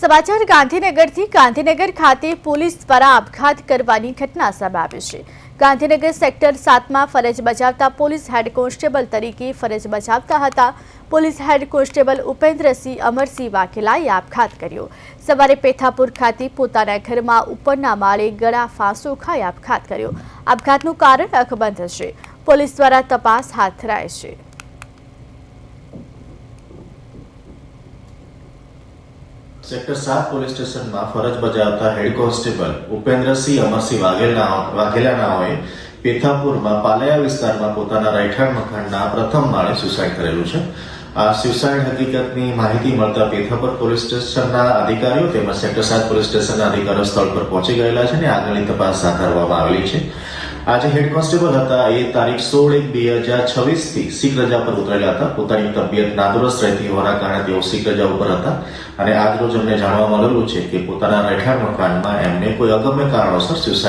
સમાચાર ગાંધીનગરથી ગાંધીનગર ખાતે પોલીસ દ્વારા આપઘાત કરવાની ઘટના સામે આવી છે. ગાંધીનગર સેક્ટર સાતમાં ફરજ બજાવતા પોલીસ હેડ કોન્સ્ટેબલ તરીકે ફરજ બજાવતા હતા. Police head constable Upendrasinh Amarsinh વાઘેલાએ આપઘાત કર્યો. સવારે પેથાપુર ખાતે પોતાના ઘરમાં ઉપરના માળે ગળા ફાંસો ખાઈ આપઘાત કર્યો. આપઘાતનું કારણ અકબંધ છે. પોલીસ દ્વારા તપાસ હાથ ધરાય છે. સેક્ટર સાત પોલીસ સ્ટેશનમાં ફરજ બજાવતા હેડ કોન્સ્ટેબલ ઉપેન્દ્રસિંહ અમરસિંહ વાઘેલા વાઘેલાનાઓએ પેથાપુરમાં પાલયા વિસ્તારમાં પોતાના રહેઠાણ મકાનના પ્રથમ માળે સુસાઇડ કરેલું છે. આ સુસાઇડ હકીકતની માહિતી મળતા પેથાપુર પોલીસ સ્ટેશનના અધિકારીઓ તેમજ સેક્ટર સાત પોલીસ સ્ટેશનના અધિકારીઓ સ્થળ પર પહોંચી ગયેલા છે અને આગળની તપાસ હાથ ધરવામાં આવેલી છે. આજે હેડ કોન્સ્ટેબલ હતા. એ તારીખ સોળ એક બે હજાર છવ્વીસથી શીખ રજા પર ઉતરેલા હતા. પોતાની તબિયત નાદુરસ્ત રહેતી હોવાના કારણે તેઓ શીખ રજા ઉપર હતા. અને આજરોજ અમને જાણવા મળેલું છે કે પોતાના રહેઠાણ મકાનમાં એમને કોઈ અગમ્ય કારણોસર સુસાઇડ